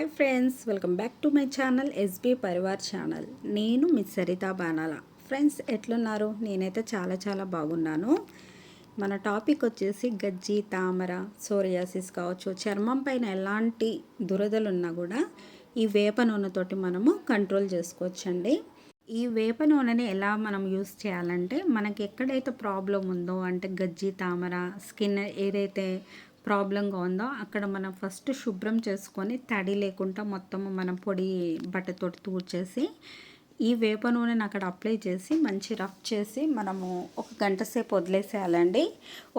Hi friends welcome back to my channel SB Parivar channel. నేను మీ Saritha బానాల friends ఎట్లున్నారు? నేనైతే చాలా చాలా బాగున్నాను. మన టాపిక్ వచ్చేసి గజ్జి తామర సోరియాసిస్ కావచ్చు చర్మం పైన ఎలాంటి దురదలు ఉన్నా కూడా ఈ వేప నూనెతోటి మనము కంట్రోల్ చేసుకోవచ్చండి. ఈ వేప నూనెని ఎలా మనం యూస్ చేయాలంటే మనకి ఎక్కడైతే ప్రాబ్లం ఉందో అంటే గజ్జి తామర స్కిన్ ఏదైతే ప్రాబ్లంగా ఉందో అక్కడ మనం ఫస్ట్ శుభ్రం చేసుకొని తడి లేకుండా మొత్తం మనం పొడి బట్టతోటి తూడ్చేసి ఈ వేప నూనెని అక్కడ అప్లై చేసి మంచి రఫ్ చేసి మనము ఒక గంట సేపు వదిలేసేయాలండి.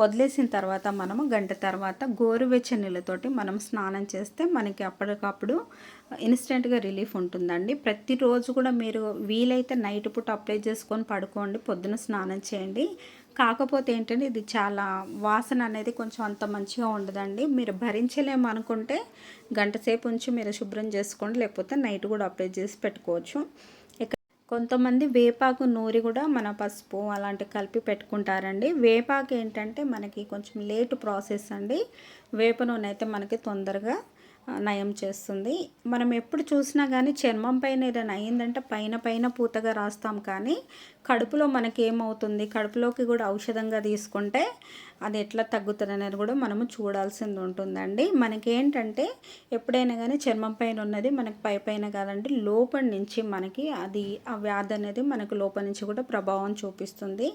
వదిలేసిన తర్వాత మనము గంట తర్వాత గోరువెచ్చ నీళ్ళతోటి మనం స్నానం చేస్తే మనకి అప్పటికప్పుడు ఇన్స్టెంట్గా రిలీఫ్ ఉంటుందండి. ప్రతిరోజు కూడా మీరు వీలైతే నైట్ పూట అప్లై చేసుకొని పడుకోండి పొద్దున స్నానం చేయండి. కాకపోతే ఏంటంటే ఇది చాలా వాసన అనేది కొంచెం అంత మంచిగా ఉండదండి. మీరు భరించలేము అనుకుంటే గంట సేపు ఉంచి మీరు శుభ్రం చేసుకోండి లేకపోతే నైట్ కూడా అప్లై చేసి పెట్టుకోవచ్చు. కొంతమంది వేపాకు నూరి కూడా మన పసుపు అలాంటి కలిపి పెట్టుకుంటారండి. వేపాకు ఏంటంటే మనకి కొంచెం లేట్ ప్రాసెస్ అండి. వేప నూనె అయితే మనకి తొందరగా నయం చేస్తుంది. మనం ఎప్పుడు చూసినా కానీ చర్మం పైన ఏదైనా అయిందంటే పైన పైన పూతగా రాస్తాం కానీ కడుపులో మనకి ఏమవుతుంది కడుపులోకి కూడా ఔషధంగా తీసుకుంటే అది ఎట్లా తగ్గుతుంది అనేది కూడా మనము చూడాల్సింది ఉంటుందండి. మనకేంటంటే ఎప్పుడైనా కానీ చర్మం పైన ఉన్నది మనకి పై పైన కాదంటే లోపల నుంచి మనకి అది ఆ వ్యాధి అనేది మనకు లోపల నుంచి కూడా ప్రభావం చూపిస్తుంది.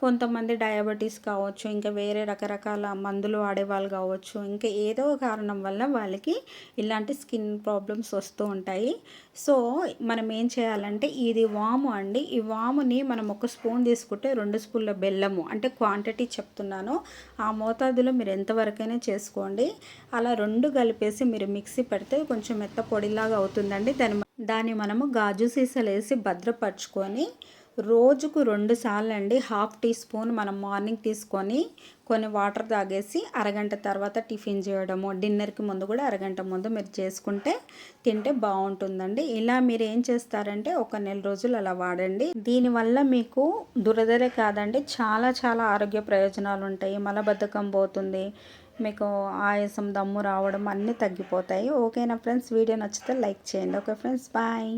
కొంతమంది డయాబెటీస్ కావచ్చు ఇంకా వేరే రకరకాల మందులు ఆడేవాళ్ళు కావచ్చు ఇంకా ఏదో కారణం వల్ల వాళ్ళకి ఇలాంటి స్కిన్ ప్రాబ్లమ్స్ వస్తూ ఉంటాయి. సో మనం ఏం చేయాలంటే ఇది వాము అండి. ఈ వాముని మనం ఒక స్పూన్ తీసుకుంటే రెండు స్పూన్ల బెల్లము అంటే క్వాంటిటీ చెప్తున్నాను. ఆ మోతాదులో మీరు ఎంతవరకైనా చేసుకోండి. అలా రెండు కలిపేసి మీరు మిక్సీ పెడితే కొంచెం మెత్త పొడిలాగా అవుతుందండి. దాని దాన్ని మనము గాజు సీసాలు వేసి భద్రపరచుకొని రోజుకు రెండు సార్లు అండి హాఫ్ టీ స్పూన్ మనం మార్నింగ్ తీసుకొని కొన్ని వాటర్ తాగేసి అరగంట తర్వాత టిఫిన్ చేయడము డిన్నర్కి ముందు కూడా అరగంట ముందు మీరు చేసుకుంటే తింటే బాగుంటుందండి. ఇలా మీరు ఏం చేస్తారంటే ఒక నెల రోజులు అలా వాడండి. దీనివల్ల మీకు దురదరే కాదండి చాలా చాలా ఆరోగ్య ప్రయోజనాలు ఉంటాయి. మలబద్ధకం పోతుంది మీకు ఆయాసం దమ్ము రావడం అన్నీ తగ్గిపోతాయి. ఓకేనా ఫ్రెండ్స్? వీడియో నచ్చితే లైక్ చేయండి. Okay friends? బాయ్.